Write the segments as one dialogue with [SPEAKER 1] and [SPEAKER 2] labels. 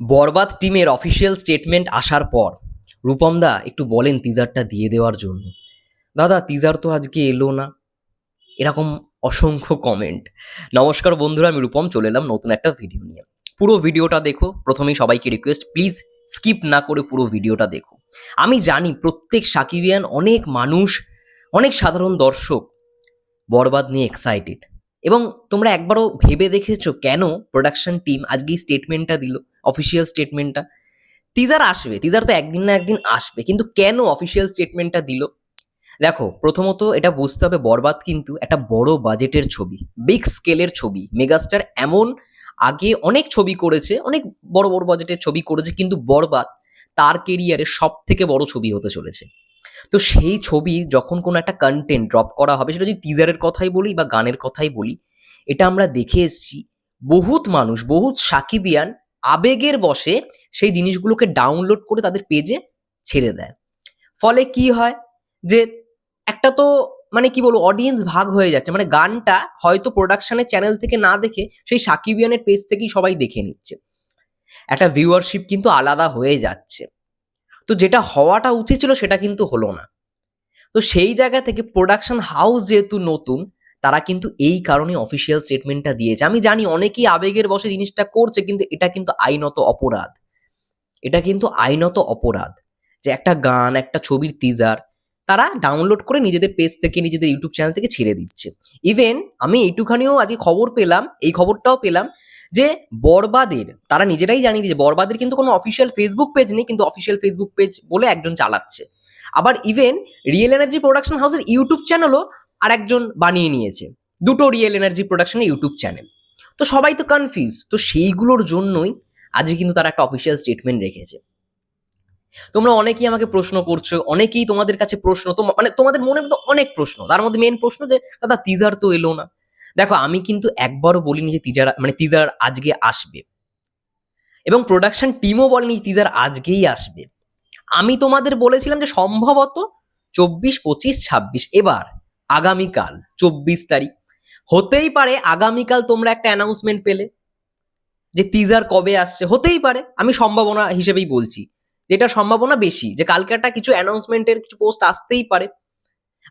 [SPEAKER 1] বরবাদ টিমের official statement আসার পর, রূপম দা একটু বলেন টিজারটা দিয়ে দেওয়ার জন্য। দাদা টিজার তো আজকে এলো না। এরকম অসংখ্য কমেন্ট নমস্কার বন্ধুরা, আমি রূপম, চলে এলাম নতুন একটা ভিডিও নিয়ে। পুরো ভিডিওটা দেখো, প্রথমেই সবাইকে রিকোয়েস্ট প্লিজ স্কিপ না করে পুরো ভিডিওটা দেখো। আমি জানি প্রত্যেক সাকিবিয়ান অনেক মানুষ, অনেক সাধারণ দর্শক বরবাদ নিয়ে এক্সাইটেড এবং তোমরা একবারও ভেবে দেখেছ কেন প্রোডাকশন টিম আজকে এই স্টেটমেন্টটা দিল? অফিসিয়াল স্টেটমেন্টটা টিজার আসবে টিজার তো একদিন না একদিন আসবে, কিন্তু কেন অফিসিয়াল স্টেটমেন্টটা দিল? দেখো, প্রথমত এটা বুঝতে হবে বরবাদ কিন্তু একটা বড় বাজেটের ছবি বিগ স্কেলের ছবি। মেগাস্টার এমন আগে অনেক ছবি করেছে, অনেক বড় বড় বাজেটের ছবি করেছে, কিন্তু বরবাদ তার কেরিয়ারে সব থেকে বড় ছবি হতে চলেছে। তো সেই ছবি যখন কোনো একটা কন্টেন্ট ড্রপ করা হবে, সেটা যদি টিজারের কথাই বলি বা গানের কথাই বলি, এটা আমরা দেখে এসেছি, বহুত মানুষ, বহুত সাকিবিয়ান আবেগের বসে সেই জিনিসগুলোকে ডাউনলোড করে তাদের পেজে ছেড়ে দেয়। ফলে কি হয়? যে একটা তো মানে কি বলব অডিয়েন্স ভাগ হয়ে যাচ্ছে। মানে গানটা হয়তো প্রোডাকশনের চ্যানেল থেকে না দেখে সেই সাকিবিয়ানের পেজ থেকেই সবাই দেখে নিচ্ছে। একটা ভিউয়ারশিপ কিন্তু আলাদা হয়ে যাচ্ছে। তো যেটা হওয়াটা উচিত ছিল সেটা কিন্তু হলো না। তো সেই জায়গা থেকে প্রোডাকশন হাউস যেহেতু নতুন তারা কিন্তু এই কারণে অফিসিয়াল স্টেটমেন্টটা দিয়েছে। আমি জানি অনেকেই আবেগের বসে জিনিসটা করছে, কিন্তু এটা কিন্তু আইনত অপরাধ। এটা কিন্তু আইনত অপরাধ যে একটা গান, একটা ছবির টিজার তারা ডাউনলোড করে নিজেদের পেজ থেকে, নিজেদের ইউটিউব চ্যানেল থেকে ছেড়ে দিচ্ছে। ইভেন আমি এইটুখানিও আজকে খবর পেলাম, এই খবরটাও পেলাম যে বরবাদের, তারা নিজেরাই জানিয়ে দিয়েছে, বরবাদের কিন্তু কোনো অফিসিয়াল ফেসবুক পেজ নেই, কিন্তু অফিসিয়াল ফেসবুক পেজ বলে একজন চালাচ্ছে। আবার ইভেন রিয়েল এনার্জি প্রোডাকশন হাউসের ইউটিউব চ্যানেলও আর একজন বানিয়ে নিয়েছে। দুটো রিয়েল এনার্জি প্রোডাকশনের ইউটিউব চ্যানেল তো সবাই তো কনফিউজ তো সেইগুলোর জন্যই আজকে কিন্তু তারা একটা অফিসিয়াল স্টেটমেন্ট রেখেছে। তোমরা অনেকেই আমাকে প্রশ্ন করছ, অনেকেই তোমাদের কাছে প্রশ্ন মানে তোমাদের মনে মধ্যে অনেক প্রশ্ন। তার মধ্যে মেন প্রশ্ন যে, দাদা টিজার তো এলো না। দেখো, আমি কিন্তু একবারও বলিনি যে টিজার মানে টিজার আজকে আসবে। এবং প্রোডাকশন টিমও বলেনি টিজার আজকেই আসবে। আমি তোমাদের বলেছিলাম যে সম্ভবত চব্বিশ, পঁচিশ, ছাব্বিশ, এবার আগামীকাল, চব্বিশ তারিখ। হতেই পারে আগামীকাল তোমরা একটা অ্যানাউন্সমেন্ট পেলে যে টিজার কবে আসছে। হতেই পারে, আমি সম্ভাবনা হিসেবেই বলছি। যেটা সম্ভাবনা বেশি, যে কালকে একটা কিছু অ্যানাউন্সমেন্টের কিছু পোস্ট আসতেই পারে।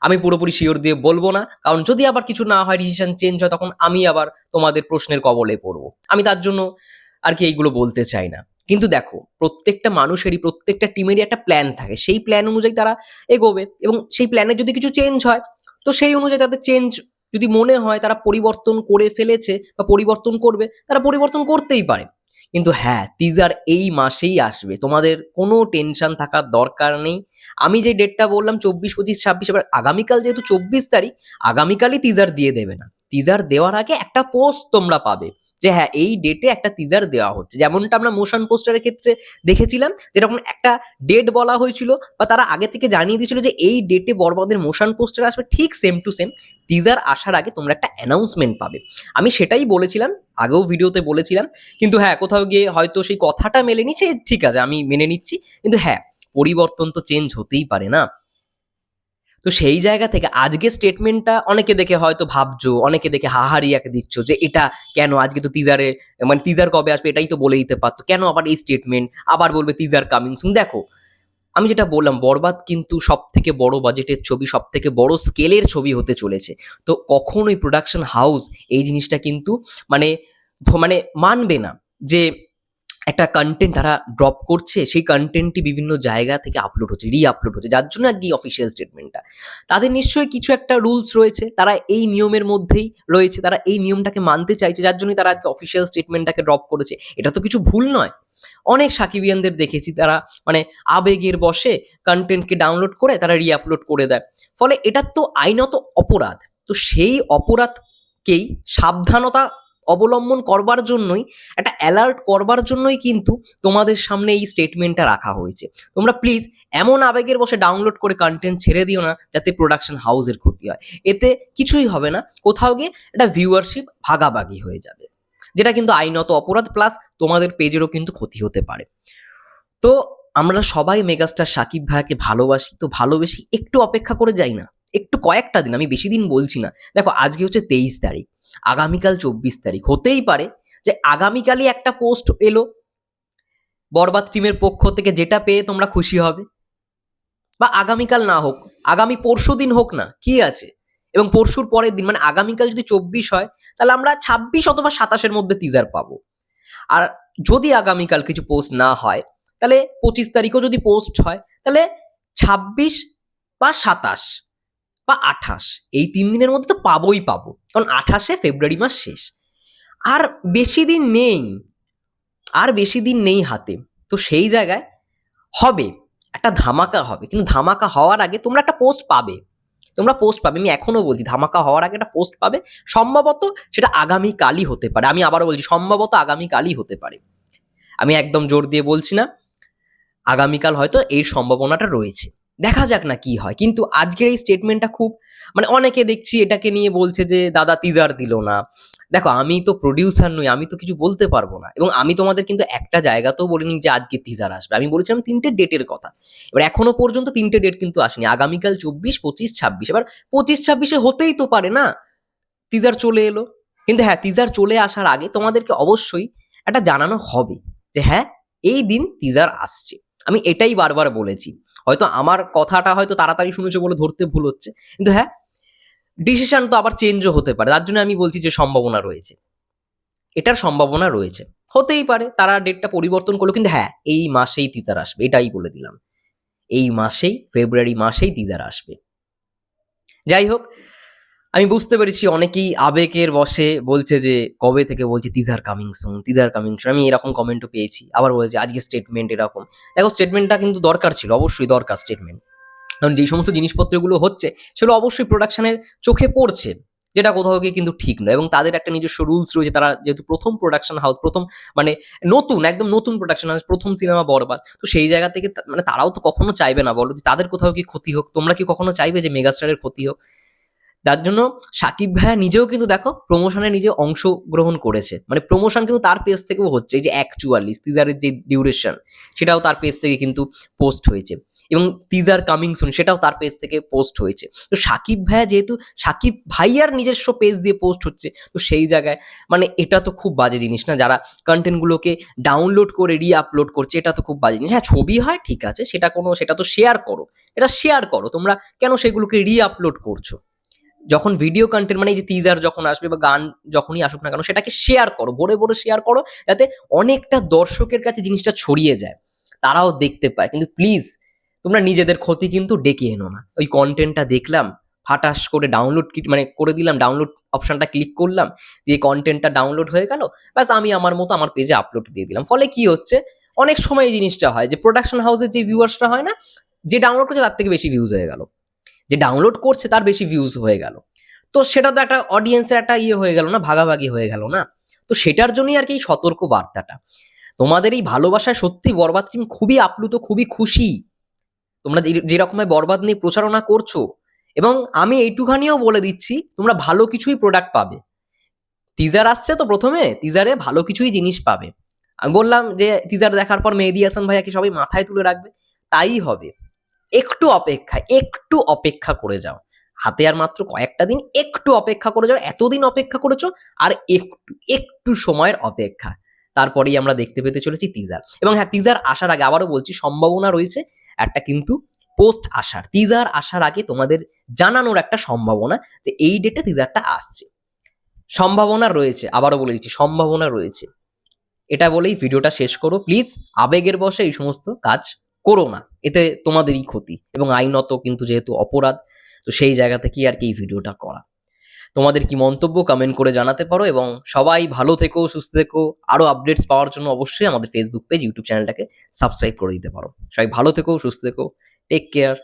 [SPEAKER 1] আমি পুরোপুরি শিওর দিয়ে বলব না, কারণ যদি আবার কিছু না হয় ডিসিশন চেঞ্জ হয়, তখন আমি আবার তোমাদের প্রশ্নের কবলে পড়ব। আমি তার জন্য আর কি এইগুলো বলতে চাই না। কিন্তু দেখো, প্রত্যেকটা মানুষেরই, প্রত্যেকটা টিমেরই একটা প্ল্যান থাকে। সেই প্ল্যান অনুযায়ী তারা এগোবে এবং সেই প্ল্যানে যদি কিছু চেঞ্জ হয় তো সেই অনুযায়ী তাদের চেঞ্জ যদি মনে হয়, তারা পরিবর্তন করে ফেলেছে বা পরিবর্তন করবে, তারা পরিবর্তন করতেই পারে। কিন্তু হ্যাঁ টিজার এই মাসেই আসবে। তোমাদের কোনো টেনশন থাকার দরকার নেই। আমি যে ডেটটা বললাম, চব্বিশ, পঁচিশ, ছাব্বিশ, এবার আগামীকাল যেহেতু চব্বিশ তারিখ, আগামীকালই টিজার দিয়ে দেবে না। টিজার দেওয়ার আগে একটা পোস্ট তোমরা পাবে। যে হ্যাঁ এই ডেটে একটা টিজার দেওয়া হচ্ছে। যেমনটা আমরা মোশন পোস্টারের ক্ষেত্রে দেখেছিলাম যেরকম একটা ডেট বলা হয়েছিল বা তারা আগে থেকে জানিয়ে দিয়েছিল যে এই ডেটে বরবাদের মোশন পোস্টার আসবে, ঠিক সেম টু সেম টিজার আসার আগে তোমরা একটা অ্যানাউন্সমেন্ট পাবে। আমি সেটাই বলেছিলাম, আগেও ভিডিওতে বলেছিলাম, কিন্তু হ্যাঁ কোথাও গিয়ে হয়তো সেই কথাটা মেলেনি, সে ঠিক আছে, আমি মেনে নিচ্ছি। কিন্তু হ্যাঁ পরিবর্তন তো চেঞ্জ হতেই পারে না। তো সেই জায়গা থেকে আজকে স্টেটমেন্টটা অনেকে দেখে হয়তো ভাবছ, অনেকে দেখে হাহারি হাহারিয়াকে দিচ্ছ যে এটা কেন আজকে তো টিজারে মানে টিজার কবে আসবে এটাই তো বলে দিতে পারতো। কেন আবার এই স্টেটমেন্ট আবার বলবে টিজার কামিং সুন দেখো, আমি যেটা বললাম, বরবাদ কিন্তু সব থেকে বড় বাজেটের ছবি সব থেকে বড় স্কেলের ছবি হতে চলেছে। তো কখনোই প্রোডাকশন হাউস এই জিনিসটা কিন্তু মানে মানে মানবে না যে একটা কন্টেন্ট তারা ড্রপ করছে, সেই কন্টেন্টটি বিভিন্ন জায়গা থেকে আপলোড হচ্ছে রি আপলোড হচ্ছে, যার জন্য আজকে অফিসিয়াল স্টেটমেন্টটা তাদের নিশ্চয়ই কিছু একটা রুলস রয়েছে, তারা এই নিয়মের মধ্যেই রয়েছে, তারা এই নিয়মটাকে মানতে চাইছে, যার জন্যই তারা আজকে অফিসিয়াল স্টেটমেন্টটাকে ড্রপ করেছে। এটা তো কিছু ভুল নয়। অনেক সাকিবিয়ানদের দেখেছি, তারা মানে আবেগের বসে কন্টেন্টকে ডাউনলোড করে তারা রি আপলোড করে দেয়। ফলে এটা তো আইনত অপরাধ। তো সেই অপরাধকেই সাবধানতা অবলম্বন করবার জন্যই, একটা অ্যালার্ট করবার জন্যই কিন্তু তোমাদের সামনে এই স্টেটমেন্টটা রাখা হয়েছে। তোমরা প্লিজ এমন আবেগের বসে ডাউনলোড করে কন্টেন্ট ছেড়ে দিও না, যাতে প্রোডাকশন হাউসের ক্ষতি হয়। এতে কিছুই হবে না, কোথাও গিয়ে একটা ভিউয়ারশিপ ভাগাভাগি হয়ে যাবে। যেটা কিন্তু আইনত অপরাধ প্লাস তোমাদের পেজেরও কিন্তু ক্ষতি হতে পারে। তো আমরা সবাই মেগাস্টার সাকিব ভাইয়াকে ভালোবাসি, তো ভালোবেসি একটু অপেক্ষা করে যাই না? একটু কয়েকটা দিন, আমি বেশি দিন বলছি না। দেখো, আজকে হচ্ছে তেইশ তারিখ। আগামীকাল চব্বিশ তারিখ। হতেই পারে যে আগামীকালই একটা পোস্ট এলো। বরবাদ টিমের পক্ষ থেকে যেটা পেয়ে তোমরা খুশি হবে। বা আগামীকাল না হোক, আগামী পরশু দিন হোক না, কি আছে? এবং পরশুর পরের দিন মানে আগামীকাল যদি চব্বিশ হয়, তাহলে আমরা ছাব্বিশ অথবা সাতাশের মধ্যে টিজার পাবো। আর যদি আগামীকাল কিছু পোস্ট না হয়, তাহলে পঁচিশ তারিখও যদি পোস্ট হয়, তাহলে ছাব্বিশ বা সাতাশ। বা আঠাশ। এই তিন দিনের মধ্যে তো পাবোই পাবো। কারণ আঠাশে ফেব্রুয়ারি মাস শেষ। আর বেশি দিন নেই। আর বেশি দিন নেই হাতে। তো সেই জায়গায় হবে। একটা ধামাকা হবে। কিন্তু ধামাকা হওয়ার আগে তোমরা একটা পোস্ট পাবে। তোমরা পোস্ট পাবে। আমি এখনও বলছি, ধামাকা হওয়ার আগে একটা পোস্ট পাবে। সম্ভবত সেটা আগামী কালই হতে পারে। আমি আবারও বলছি, সম্ভবত আগামী কালই হতে পারে। আমি একদম জোর দিয়ে বলছি না। আগামীকাল হয়তো এই সম্ভাবনাটা রয়েছে। দেখা যাক না কি হয়। কিন্তু আজকের এই স্টেটমেন্টটা খুব মানে অনেকে দেখছি এটাকে নিয়ে বলছে যে, দাদা টিজার দিল না। দেখো, আমি তো প্রডিউসার নই, আমি তো কিছু বলতে পারব না। এবং আমি তোমাদের কিন্তু একটা জায়গাতেও বলিনি যে, আজকে টিজার আসবে। আমি বলেছিলাম তিনটে ডেটের কথা। এবার এখনও পর্যন্ত তিনটে ডেট কিন্তু আসেনি। আগামীকাল চব্বিশ, পঁচিশ, ছাব্বিশ। এবার পঁচিশ, ছাব্বিশে হতেই তো পারে না। টিজার চলে এলো। কিন্তু হ্যাঁ টিজার চলে আসার আগে তোমাদেরকে অবশ্যই একটা জানানো হবে যে হ্যাঁ এই দিন টিজার আসছে। আমি এটাই বারবার বলেছি। হয়তো আমার কথাটা হয়তো তাড়াতাড়ি শুনেছো বলে ধরতে ভুল হচ্ছে। কিন্তু হ্যাঁ ডিসিশন তো আবার চেঞ্জও হতে পারে। তার জন্য আমি বলছি যে সম্ভাবনা রয়েছে। এটার সম্ভাবনা রয়েছে। হতেই পারে তারা ডেটটা পরিবর্তন করল। কিন্তু হ্যাঁ এই মাসেই টিজার আসবে। এটাই বলে দিলাম। এই মাসেই ফেব্রুয়ারি মাসেই টিজার আসবে। যাই হোক আমি বুঝতে পেরেছি অনেকেই আবেগের বসে বলছে যে, কবে থেকে বলছি teaser coming soon teaser coming soon আমি এরকম কমেন্টও পেয়েছি। আবার বলছে আজকে স্টেটমেন্ট এরকম। দেখো স্টেটমেন্টটা কিন্তু দরকার ছিল, অবশ্যই দরকার স্টেটমেন্ট কারণ যেই সমস্ত জিনিসপত্রগুলো হচ্ছে, সেগুলো অবশ্যই প্রোডাকশনের চোখে পড়ছে, যেটা কোথাও গিয়ে কিন্তু ঠিক নয়। এবং তাদের একটা নিজস্ব রুলস রয়েছে, তারা যেহেতু প্রথম প্রোডাকশন হাউস প্রথম মানে নতুন, একদম নতুন প্রোডাকশন হাউস প্রথম সিনেমা বরবাদ। তো সেই জায়গা থেকে মানে তারাও তো কখনো চাইবে না, বলো যে, তাদের কোথাও কি ক্ষতি হোক? তোমরা কি কখনো চাইবে যে মেগাস্টারের ক্ষতি হোক? তার জন্য সাকিব ভাইয়া নিজেও কিন্তু দেখো প্রমোশনে নিজে অংশগ্রহণ করেছে। মানে প্রমোশন কিন্তু তার পেজ থেকেও হচ্ছে, এই যে এক চুয়াল্লিশ টিজারের যে ডিউরেশন সেটাও তার পেজ থেকে কিন্তু পোস্ট হয়েছে। এবং টিজার কামিং সুন সেটাও তার পেজ থেকে পোস্ট হয়েছে। তো সাকিব ভাইয়া যেহেতু, সাকিব ভাইয়ার নিজস্ব পেজ দিয়ে পোস্ট হচ্ছে, তো সেই জায়গায় মানে এটা তো খুব বাজে জিনিস না? যারা কন্টেন্টগুলোকে ডাউনলোড করে রি আপলোড করছে, এটা তো খুব বাজে জিনিস। হ্যাঁ ছবি হয়, ঠিক আছে, সেটা কোনো, সেটা তো শেয়ার করো। এটা শেয়ার করো, তোমরা কেন সেগুলোকে রি আপলোড করছ? যখন ভিডিও কন্টেন্ট মানে এই যে টিজার যখন আসবে বা গান যখনই আসুক না কেন, সেটাকে শেয়ার করো, ভরে ভরে শেয়ার করো, যাতে অনেকটা দর্শকের কাছে জিনিসটা ছড়িয়ে যায়, তারাও দেখতে পায়। কিন্তু প্লিজ তোমরা নিজেদের ক্ষতি কিন্তু ডেকে এনো না। ওই কন্টেন্টটা দেখলাম ফাটাস করে ডাউনলোড মানে করে দিলাম ডাউনলোড অপশনটা ক্লিক করলাম, দিয়ে কন্টেন্টটা ডাউনলোড হয়ে গেল, ব্যাস আমি আমার মতো আমার পেজে আপলোড দিয়ে দিলাম। ফলে কি হচ্ছে, অনেক সময় এই জিনিসটা হয় যে প্রোডাকশন হাউসের যে ভিউয়ার্সটা হয় না, যে ডাউনলোড করছে তার থেকে বেশি ভিউজ হয়ে গেল। যে ডাউনলোড করছে তার বেশি ভিউজ হয়ে গেল। তো সেটা তো একটা অডিয়েন্সের একটা ইয়ে হয়ে গেল না, ভাগাভাগি হয়ে গেল না। তো সেটার জন্যই আর কি এই সতর্ক বার্তাটা তোমাদের এই ভালোবাসায় সত্যি বরবাদ টিম খুবই আপ্লুত, খুবই খুশি। তোমরা যে- যেরকমের বরবাদ নিয়ে প্রচারণা করছ, এবং আমি এইটুখানিও বলে দিচ্ছি, তোমরা ভালো কিছুই প্রোডাক্ট পাবে। টিজার আসছে তো প্রথমে টিজারে ভালো কিছুই জিনিস পাবে। আমি বললাম যে টিজার দেখার পর মেহেদি হাসান ভাইয়াকে সবাই মাথায় তুলে রাখবে, তাই হবে। একটু অপেক্ষা একটু অপেক্ষা করে যাও। হাতে আর মাত্র কয়েকটা দিন একটু অপেক্ষা করে যাও, এতদিন অপেক্ষা করেছ আর একটু একটু সময়ের অপেক্ষা। তারপরেই আমরা দেখতে পেতে চলেছি টিজার এবং হ্যাঁ টিজার আসার আগে আবারও বলছি, সম্ভাবনা রয়েছে একটা কিন্তু পোস্ট আসার। টিজার আসার আগে তোমাদের জানানোর একটা সম্ভাবনা যে এই ডেটে টিজারটা আসছে। সম্ভাবনা রয়েছে, আবারও বলে দিচ্ছি, সম্ভাবনা রয়েছে। এটা বলেই ভিডিওটা শেষ করো। প্লিজ আবেগের বসে এই সমস্ত কাজ করো না, এতে তোমাদেরই ক্ষতি এবং আইনত কিন্তু যেহেতু অপরাধ, তো সেই জায়গা থেকেই আর কি এই ভিডিওটা করা। তোমাদের কি মন্তব্য কমেন্ট করে জানাতে পারো এবং সবাই ভালো থেকো, সুস্থ থেকো। আরও আপডেটস পাওয়ার জন্য অবশ্যই আমাদের ফেসবুক পেজ ইউটিউব চ্যানেলটাকে সাবস্ক্রাইব করে দিতে পারো। সবাই ভালো থেকো, সুস্থ থেকো। Take care